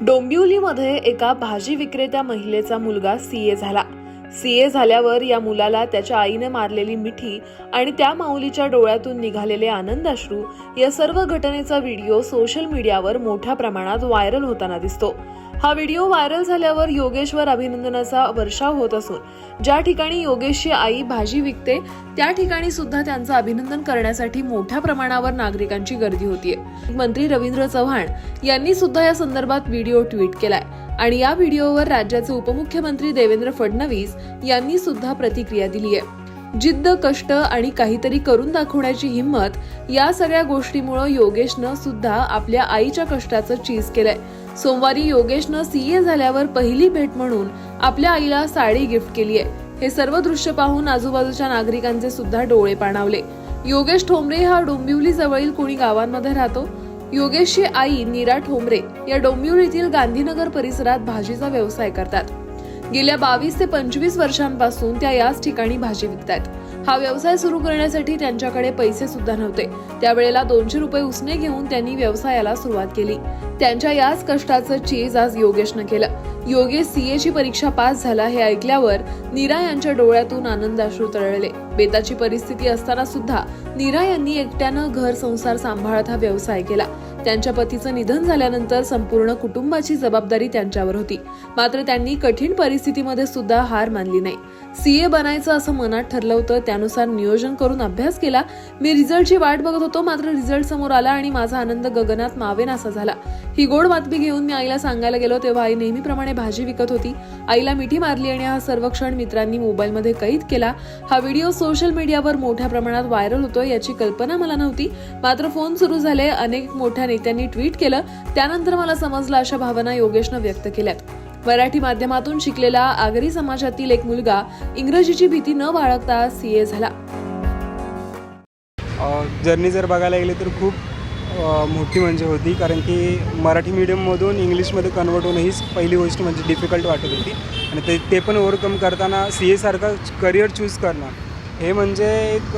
डोंबिवलीमध्ये एका भाजी विक्रेत्या महिलेचा मुलगा सीए झाला. सीए झाल्यावर या मुलाला त्याच्या आईने मारलेली मिठी आणि त्या माऊलीच्या डोळ्यातून निघालेले आनंदाश्रू या सर्व घटनेचा व्हिडिओ सोशल मीडियावर मोठ्या प्रमाणात व्हायरल होताना दिसतो. हा व्हिडिओ व्हायरल झाल्यावर योगेशवर अभिनंदनाचा वर्षाव होत असून ज्या ठिकाणी योगेशची आई भाजी विकते त्या ठिकाणी सुद्धा त्यांचं अभिनंदन करण्यासाठी मोठ्या प्रमाणावर नागरिकांची गर्दी होतीये. मंत्री रवींद्र चव्हाण यांनी सुद्धा या संदर्भात व्हिडिओ ट्विट केलाय आणि या व्हिडिओवर राज्याचे उपमुख्यमंत्री देवेंद्र फडणवीस यांनी सुद्धा प्रतिक्रिया दिली आहे जिद्द कष्ट आणि काहीतरी करून दाखवण्याची हिंमत या सगळ्या गोष्टीमुळं योगेशनं सुद्धा आपल्या आईच्या कष्टाचं चीज केलंय. सोमवारी योगेशनं सीए झाल्यावर पहिली भेट म्हणून आपल्या आईला साडी गिफ्ट केली आहे. हे सर्व दृश्य पाहून आजूबाजूच्या नागरिकांचे सुद्धा डोळे पाणावले. योगेश ठोंबरे हा डोंबिवली जवळील कुणी गावांमध्ये राहतो? योगेशची आई नीरा ठोंबरे या डोंबिवलीतील गांधीनगर परिसरात भाजीचा व्यवसाय करतात. गेल्या बावीस ते पंचवीस वर्षांपासून त्या याच ठिकाणी भाजी विकतात हा व्यवसाय सुरू करण्यासाठी त्यांच्याकडे पैसे सुद्धा नव्हते. त्यावेळेला दोनशे रुपये उसने घेऊन त्यांनी व्यवसायाला सुरुवात केली. त्यांच्या याच कष्टाचं चीज आज योगेशनं केलं. योगेश सीएची परीक्षा पास झाला हे ऐकल्यावर नीरा यांच्या डोळ्यातून आनंदाश्रू तळले. बेताची परिस्थिती असताना सुद्धा नीरा यांनी एकट्यानं घर संसार सांभाळत हा व्यवसाय केला. त्यांच्या पतीचं निधन झाल्यानंतर संपूर्ण कुटुंबाची जबाबदारी त्यांच्यावर होती. मात्र त्यांनी कठीण परिस्थितीमध्ये सुद्धा हार मानली नाही. सीए बनायचं असं मनात ठरलं होतं. त्यानुसार नियोजन करून अभ्यास केला. मी रिझल्टची वाट बघत होतो. मात्र रिझल्ट समोर आला आणि माझा आनंद गगनात मावेनासा झाला. ही गोड बातमी घेऊन मी आईला सांगायला गेलो तेव्हा आई नेहमीप्रमाणे भाजी विकत होती. आईला मिठी मारली आणि हा सर्व क्षण मित्रांनी मोबाईलमध्ये कैद केला. हा व्हिडिओ सोशल मीडियावर मोठ्या प्रमाणात व्हायरल होतोय याची कल्पना मला नव्हती. मात्र फोन सुरू झाले. अनेक मोठ्या नेत्यांनी ट्विट केलं त्यानंतर मला समजलं अशा भावना योगेशनं व्यक्त केल्यात. मराठी माध्यमातून शिकलेला आगरी समाजातील एक मुलगा इंग्रजीची भीती न बाळगता सीए झाला. जर्नी जर बघायला गेली तर खूप मोठी म्हणजे होती. कारण की मराठी मीडियममधून इंग्लिशमध्ये कन्वर्ट होणं हीच पहिली गोष्ट म्हणजे डिफिकल्ट वाटत होती. आणि ते ते पण ओव्हरकम करताना सी एसारखं करिअर चूज करणं हे म्हणजे एक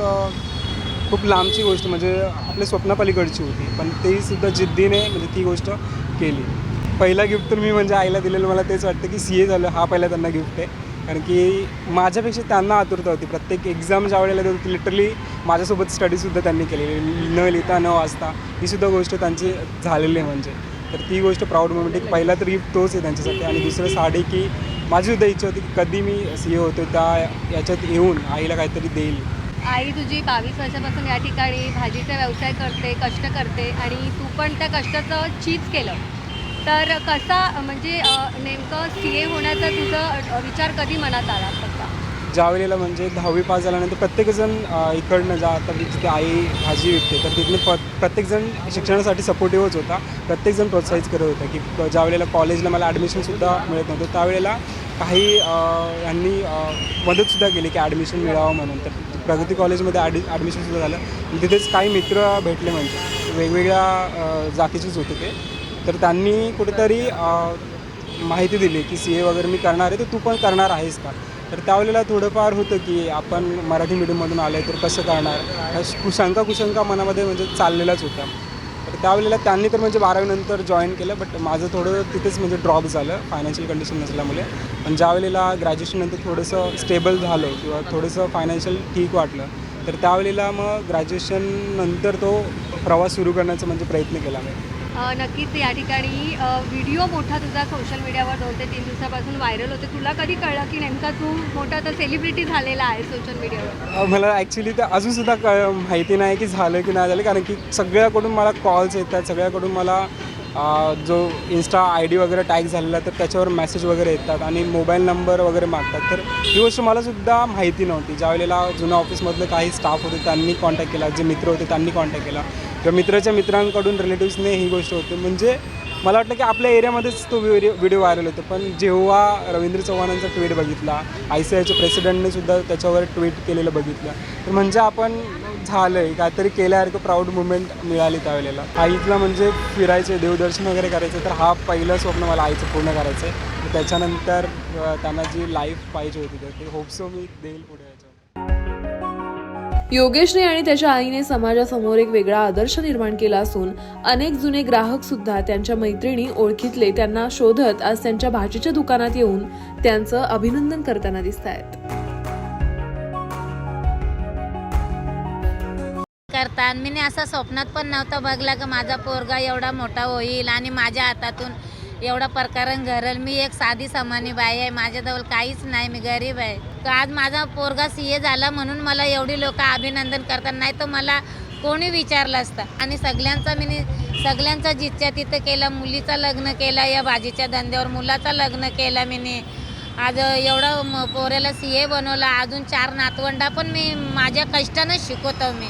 खूप लांबची गोष्ट म्हणजे आपल्या स्वप्नापलीकडची होती. पण तेहीसुद्धा जिद्दीने म्हणजे ती गोष्ट केली. पहिला गिफ्ट तर मी म्हणजे आईला दिलेलं. मला तेच वाटतं की सी ए झालं. हा पहिला त्यांना गिफ्ट आहे. कारण की माझ्यापेक्षा त्यांना आतुरता होती. प्रत्येक एक्झाम ज्या वेळेला देत होती लिटरली माझ्यासोबत स्टडीसुद्धा त्यांनी केलेली न लिहिता न वाचता ही सुद्धा गोष्ट त्यांची झालेली आहे म्हणजे. तर ती गोष्ट प्राऊड मोमेंट एक. पहिला तर गिफ्ट तोच आहे त्यांच्यासाठी. आणि दुसरं साडी की माझी सुद्धा इच्छा होती की कधी मी सी ए होतो त्या याच्यात येऊन आईला काहीतरी देईल. आई तुझी बावीस वर्षापासून या ठिकाणी भाजीचा व्यवसाय करते कष्ट करते आणि तू पण त्या कष्टाचं चीज केलं. तर कसा म्हणजे नेमकं सी ए होण्याचा तुझा विचार कधी मनात आला? कसा ज्या वेळेला म्हणजे दहावी पास झाल्यानंतर प्रत्येकजण इकडनं जा आता मी जिथे आई भाजी विकते तर तिथले प प्रत्येकजण शिक्षणासाठी सपोर्टिव्हच होता. प्रत्येकजण प्रोत्साहित करत होता की ज्या वेळेला कॉलेजला मला ॲडमिशनसुद्धा मिळत नव्हतं त्यावेळेला काही यांनी मदतसुद्धा केली की ॲडमिशन मिळावं म्हणून. तर प्रगती कॉलेजमध्ये ॲड ॲडमिशनसुद्धा झालं. तिथेच काही मित्र भेटले म्हणजे वेगवेगळ्या जातीचेच होते ते. तर त्यांनी कुठेतरी माहिती दिली की सी ए वगैरे मी करणार आहे तर तू पण करणार आहेस का? तर त्यावेळेला थोडंफार होतं की आपण मराठी मीडियममधून आलं आहे तर कसं करणार? ह्या कुशंका कुशंका मनामध्ये म्हणजे चाललेलाच होता. तर त्यावेळेला त्यांनी तर म्हणजे बारावीनंतर जॉईन केलं बट माझं थोडं तिथेच म्हणजे ड्रॉप झालं फायनान्शियल कंडिशन नसल्यामुळे. पण ज्यावेळेला ग्रॅज्युएशननंतर थोडंसं स्टेबल झालं किंवा थोडंसं फायनान्शियल ठीक वाटलं तर त्यावेळेला मग ग्रॅज्युएशननंतर तो प्रवास सुरू करण्याचा म्हणजे प्रयत्न केला मी. नक्कीच या ठिकाणी व्हिडिओ मोठा तुझा सोशल मीडियावर दोन ते तीन दिवसापासून व्हायरल होते. तुला कधी कळलं की नेमका तू मोठा तर सेलिब्रिटी झालेला आहे सोशल मीडियावर? मला ॲक्च्युली तर अजूनसुद्धा क माहिती नाही की झालं की नाही झालं. कारण की सगळ्याकडून मला कॉल्स येतात सगळ्याकडून मला जो इन्स्टा आय डी वगैरे टॅग झालेला तर त्याच्यावर मेसेज वगैरे येतात आणि मोबाईल नंबर वगैरे मागतात. तर ही गोष्ट मलासुद्धा माहिती नव्हती. ज्या वेळेला जुन्या ऑफिसमधलं काही स्टाफ होते त्यांनी कॉन्टॅक्ट केला. जे मित्र होते त्यांनी कॉन्टॅक्ट केला. किंवा मित्राच्या मित्रांकडून रिलेटिव्सने ही गोष्ट होते. म्हणजे मला वाटलं की आपल्या एरियामध्येच तो व्हिडिओ व्हिडिओ व्हायरल होतो. पण जेव्हा रवींद्र चव्हाणांचा ट्विट बघितला आय सी आयच्या प्रेसिडेंटने सुद्धा त्याच्यावर ट्विट केलेलं बघितलं तर म्हणजे आपण झालं आहे काहीतरी केल्यासारखं प्राऊड मुवमेंट मिळाली त्यावेळेला. आईतला म्हणजे फिरायचे देवदर्शन वगैरे करायचं तर हा पहिलं स्वप्न मला आईचं पूर्ण करायचं आहे तर त्याच्यानंतर त्यांना जी लाईफ पाहिजे होती तर ते होपसो मी देईल पुढे. योगेशने आणि त्याच्या आईने समाजासमोर एक वेगळा आदर्श निर्माण केला असून अनेक जुने ग्राहक सुद्धा त्यांच्या मैत्रिणी ओळखीतले त्यांना शोधत आज त्यांच्या भाजीच्या दुकानात येऊन त्यांचं अभिनंदन करताना दिसत आहेत करतात मी असं स्वप्नात पण नव्हतं बघला की माझा पोरगा एवढा मोठा होईल आणि माझ्या हातातून एवढा प्रकारण घरल. मी एक साधी समानी बाई आहे. माझ्याजवळ काहीच नाही. मी गरीब आहे. तर आज माझा पोरगा सीए झाला म्हणून मला एवढी लोक अभिनंदन करतात. नाही तर मला कोणी विचारलं असतं. आणि सगळ्यांचा मी सगळ्यांचा जिच्छा तिथं केला मुलीचं लग्न केलं या भाजीच्या धंद्यावर मुलाचं लग्न केलं मी आज एवढं म- पोऱ्याला सी ए बनवलं. अजून चार नातवंडा पण मी माझ्या कष्टानं शिकवतो मी.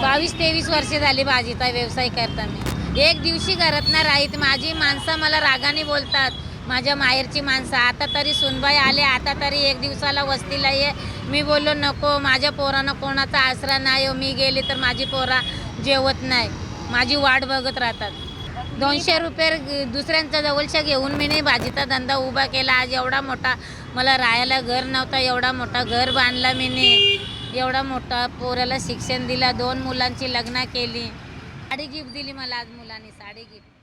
बावीस तेवीस वर्षे झाली भाजीचा व्यवसाय करता मी. एक दिवशी घरात ना राहीत. माझी माणसं मला रागाने बोलतात. माझ्या माहेरची माणसं. आता तरी सुनबाई आले. आता तरी एक दिवसाला वस्तीला ये. मी बोललो नको माझ्या पोरांना कोणाचा आसरा नाही. हो मी गेली तर माझी पोरा जेवत नाही. माझी वाट बघत राहतात. दोनशे रुपये दुसऱ्यांच्या जवळच्या घेऊन मी नाही भाजीचा धंदा उभा केला. आज एवढा मोठा मला राहायला घर नव्हता. एवढा मोठा घर बांधला मी एवढा मोठा पोराला शिक्षण दिला. दोन मुलांची लग्न केली. साडी गिफ्ट दिली मला आज मुलांनी साडी गिफ्ट.